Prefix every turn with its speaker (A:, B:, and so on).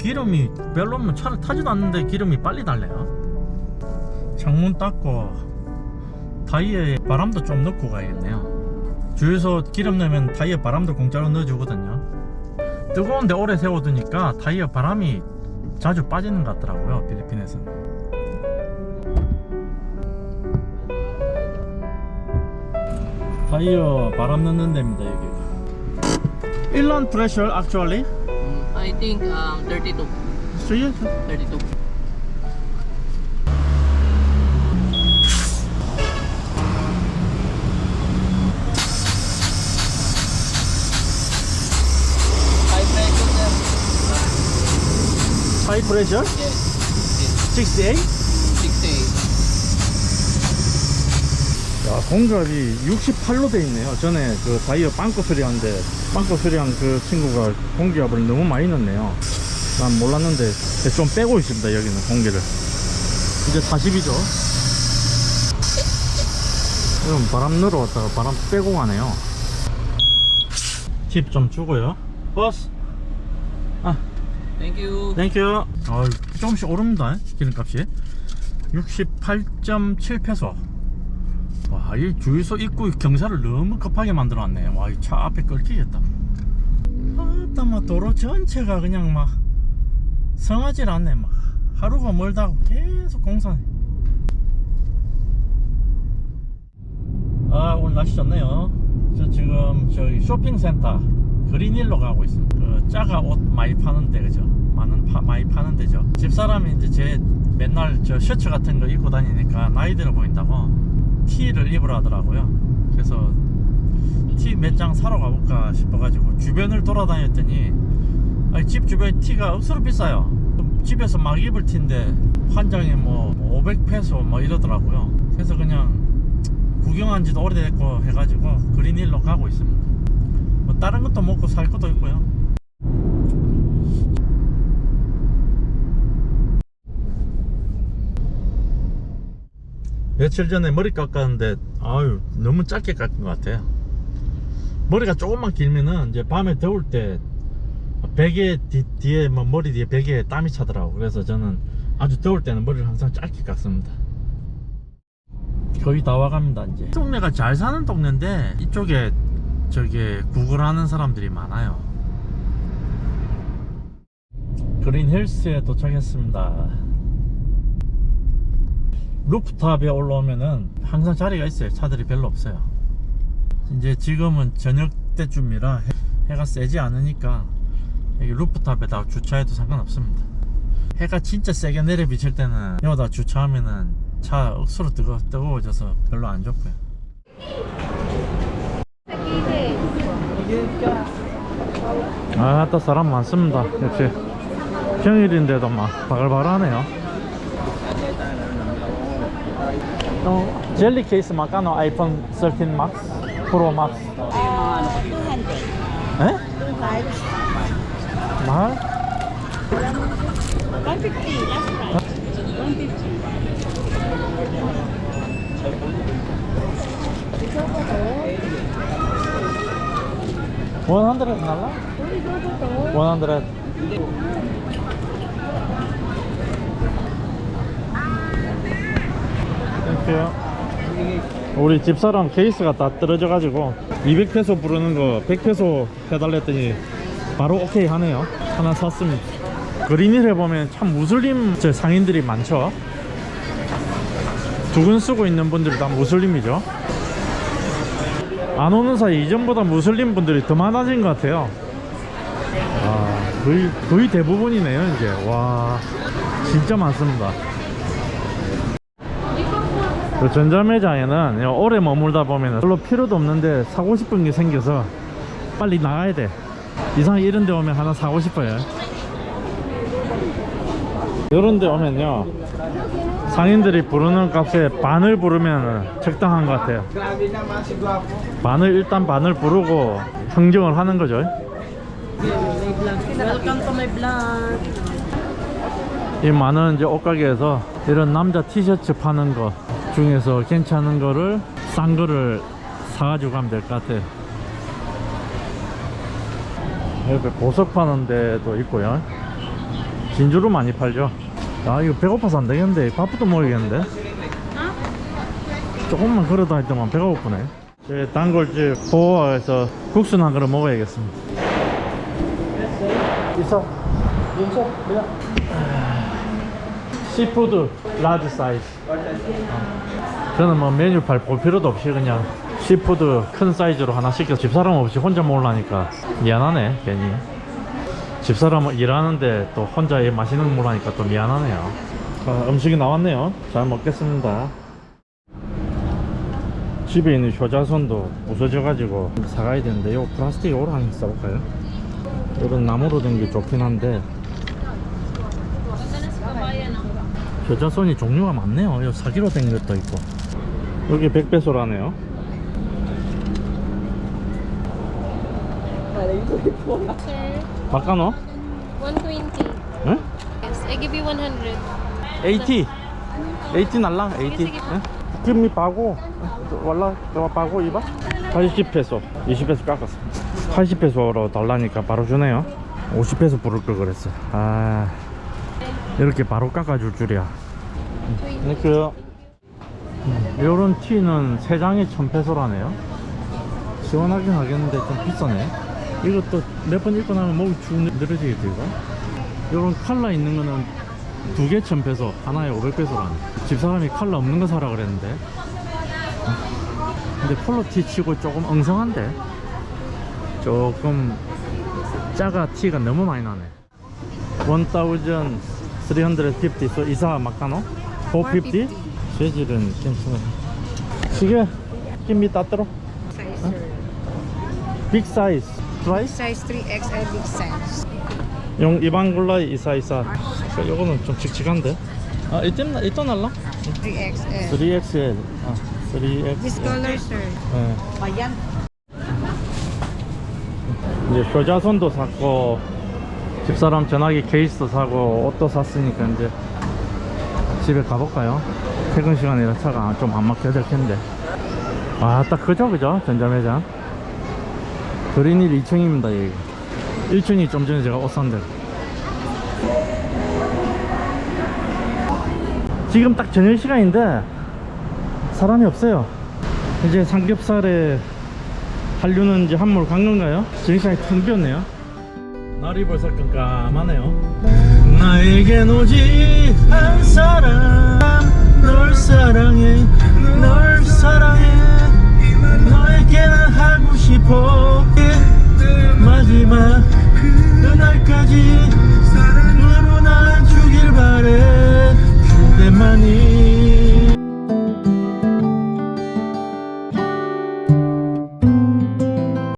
A: 기름이 별로 없면 차를 타지도 않는데 기름이 빨리 달래요. 창문 닦고 타이어에 바람도 좀 넣고 가야겠네요. 주유소 기름 넣으면 타이어 바람도 공짜로 넣어주거든요. 뜨거운데 오래 세워두니까 타이어 바람이 자주 빠지는 것 같더라고요 필리핀에서는. 타이어 바람 넣는 데입니다 여기가. Inland pressure actually
B: I think um, 32.
A: So yes
B: 32. High pressure, sir.
A: high pressure
B: Yes.
A: 68
B: 68.
A: 야 공갑이 68로 돼 있네요. 전에 그 타이어 빵꾸 수리하는데 빵꾸 수리한 그 친구가 공기압을 너무 많이 넣네요. 난 몰랐는데 좀 빼고 있습니다 여기는 공기를. 이제 40이죠. 그럼 바람 넣으러 왔다가 바람 빼고 가네요. 팁 좀 주고요. 버스. 아.
B: You.
A: 땡큐 아 조금씩 오릅니다 기름값이. 68.7페소 와 이 주유소 입구 경사를 너무 급하게 만들어 놨네. 와 이 차 앞에 끌리겠다. 아따 막 도로 전체가 그냥 막 성하질 않네. 막 하루가 멀다고 계속 공사 아 오늘 날씨 좋네요. 저 지금 저희 쇼핑센터 그린힐로 가고 있습니다. 그 짜가 옷 많이 파는데 그죠? 많은 파, 많이 파는 데죠. 집사람이 이제 제 맨날 저 셔츠 같은 거 입고 다니니까 나이 들어 보인다고 티를 입으라 하더라고요. 그래서 티 몇 장 사러 가볼까 싶어가지고 주변을 돌아다녔더니 집 주변에 티가 억수로 비싸요. 집에서 막 입을 티인데 한 장에 뭐 500페소 뭐 이러더라고요. 그래서 그냥 구경한 지도 오래됐고 해가지고 그린힐로 가고 있습니다. 뭐 다른 것도 먹고 살 것도 있고요 며칠 전에 머리 깎았는데 아유 너무 짧게 깎은 것 같아요. 머리가 조금만 길면은 이제 밤에 더울 때 베개 뒤, 뒤에 뭐 머리 뒤에 베개에 땀이 차더라고. 그래서 저는 아주 더울 때는 머리를 항상 짧게 깎습니다. 거의 다 와갑니다 이제. 동네가 잘 사는 동네인데 이쪽에 저기 구글하는 사람들이 많아요. 그린 힐스에 도착했습니다 루프탑에 올라오면은 항상 자리가 있어요. 차들이 별로 없어요. 이제 지금은 저녁 때쯤이라 해, 해가 세지 않으니까 여기 루프탑에다 주차해도 상관없습니다. 해가 진짜 세게 내려 비칠 때는 여기다 주차하면은 차 억수로 뜨거, 뜨거워져서 별로 안 좋고요. 아또 사람 많습니다. 역시 평일인데도 막 바글바글하네요 No, jelly case magkano iPhone 13 Max? Pro Max?
C: Uh, 200
A: Eh?
C: Large
A: Mahal?
C: 150 last price
A: huh? 150 100 na lang? 100 안녕하세요. 우리 집사람 케이스가 다 떨어져 가지고 200페소 부르는 거 100페소 해달랬더니 바로 오케이 하네요. 하나 샀습니다. 그린힐 해보면 참 무슬림 상인들이 많죠. 두근 쓰고 있는 분들이 다 무슬림이죠. 안 오는 사이 이전보다 무슬림 분들이 더 많아진 것 같아요. 아, 거의, 거의 대부분이네요 이제. 와 진짜 많습니다. 그 전자매장에는 오래 머물다 보면 별로 필요도 없는데 사고 싶은 게 생겨서 빨리 나가야 돼. 이상하게 이런 데 오면 하나 사고 싶어요. 이런 데 오면요. 상인들이 부르는 값에 반을 부르면 적당한 것 같아요. 반을 일단 반을 부르고 흥정을 하는 거죠. 이 많은 이제 옷가게에서 이런 남자 티셔츠 파는 거 중에서 괜찮은 거를 싼 거를 사가지고 가면 될 것 같아요. 여기 보석 파는 데도 있고요. 진주로 많이 팔죠. 아 이거 배고파서 안 되겠는데 밥부터 먹어야겠는데. 조금만 걸어다닐 때만 배가 고프네. 제 단골집 보아에서 국수나 한 그릇 먹어야겠습니다. 있어. 있어. 그냥. 시푸드 라지 사이즈. 어. 저는 뭐 메뉴판 볼 필요도 없이 그냥 시푸드 큰 사이즈로 하나 시켜 집사람 없이 혼자 먹으려니까 미안하네 괜히 집사람은 일하는데 또 혼자 이 맛있는 거 먹으니까 또 미안하네요 아, 음식이 나왔네요 잘 먹겠습니다 집에 있는 효자손도 부서져 가지고 사가야 되는데 요 플라스틱 오로 한번 써볼까요? 이런 나무로 된 게 좋긴 한데 효자손이 종류가 많네요 요 사기로 된 것도 있고 여기 100배소라네요
D: Sir,
A: 막가노?
D: 120.
A: 응?
D: Yes, I give you 100.
A: 80 80 날라 80
D: sige po.
A: 응? Give me bago wallah 저 bago 이봐 80페소 20페소 깎았어 80페소로 달라니까 바로 주네요 50페소 부를 걸 그랬어 아 이렇게 바로 깎아줄 줄이야. 네, 그 요런 티는 3장에 1000페소라네요. 시원하긴 하겠는데 좀 비싸네. 이것도 몇 번 입고 나면 목이 축 늘어지겠지 이거 요런 칼라 있는 거는 두 개 1000페소 하나에 500페소라네. 집사람이 칼라 없는 거 사라 그랬는데. 어. 근데 폴로 티 치고 조금 엉성한데. 조금 짜가 티가 너무 많이 나네 1350 so 이사 막가노? 450? 재질은 괜찮아 따뜻로
E: Size, sir.
A: 빅 사이즈 프라이스?
E: Size 3XL big size.
A: 용 이방 골라이 이사 이사 그 요거는 좀 칙칙한데 아 이때 이또 날라?
E: 3XL.
A: 3XL 아 3XL
E: This color, sir.
A: 네. 이제 효자손도 샀고 집사람 전화기 케이스도 사고 옷도 샀으니까 이제 집에 가볼까요? 퇴근 시간이라 차가 좀 안 막혀야 될 텐데 아 딱 그죠 그죠 전자매장 그린힐 2층입니다 여기 1층이 좀 전에 제가 옷 산 데. 지금 딱 저녁 시간인데 사람이 없어요 이제 삼겹살에 한류는 이제 한물 간 건가요? 저녁 시간이 텅 비었네요 날이 벌써 깜깜하네요. 나에겐 오직 한 사람 널 사랑해 널 사랑해. 너에게 난 하고 싶어. 마지막 그날까지